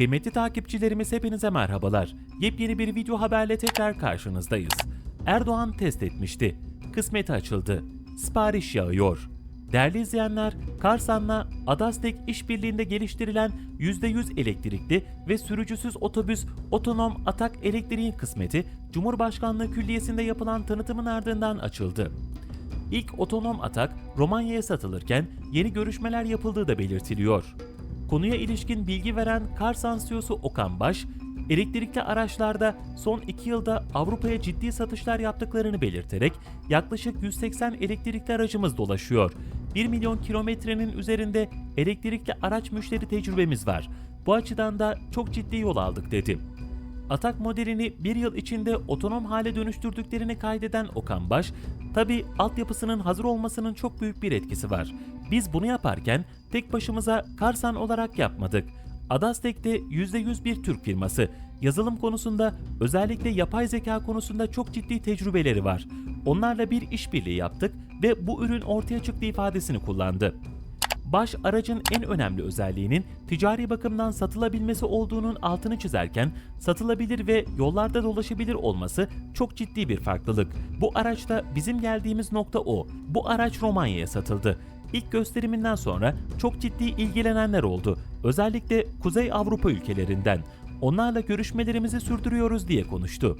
Kıymetli takipçilerimiz hepinize merhabalar. Yepyeni bir video haberle tekrar karşınızdayız. Erdoğan test etmişti. Kısmeti açıldı. Sipariş yağıyor. Değerli izleyenler, Karsan'la Adastek işbirliğinde geliştirilen %100 elektrikli ve sürücüsüz otobüs otonom atak elektriğin kısmeti Cumhurbaşkanlığı Külliyesi'nde yapılan tanıtımın ardından açıldı. İlk otonom atak Romanya'ya satılırken yeni görüşmeler yapıldığı da belirtiliyor. Konuya ilişkin bilgi veren Karsan CEO'su Okan Baş, elektrikli araçlarda son 2 yılda Avrupa'ya ciddi satışlar yaptıklarını belirterek yaklaşık 180 elektrikli aracımız dolaşıyor. 1 milyon kilometrenin üzerinde elektrikli araç müşteri tecrübemiz var. Bu açıdan da çok ciddi yol aldık dedi. Atak modelini bir yıl içinde otonom hale dönüştürdüklerini kaydeden Okan Baş, tabi altyapısının hazır olmasının çok büyük bir etkisi var. Biz bunu yaparken tek başımıza Karsan olarak yapmadık. Adastek de %100 bir Türk firması. Yazılım konusunda özellikle yapay zeka konusunda çok ciddi tecrübeleri var. Onlarla bir işbirliği yaptık ve bu ürün ortaya çıktı ifadesini kullandı. Baş aracın en önemli özelliğinin ticari bakımdan satılabilmesi olduğunun altını çizerken satılabilir ve yollarda dolaşabilir olması çok ciddi bir farklılık. Bu araçta bizim geldiğimiz nokta o. Bu araç Romanya'ya satıldı. İlk gösteriminden sonra çok ciddi ilgilenenler oldu. Özellikle Kuzey Avrupa ülkelerinden. Onlarla görüşmelerimizi sürdürüyoruz diye konuştu.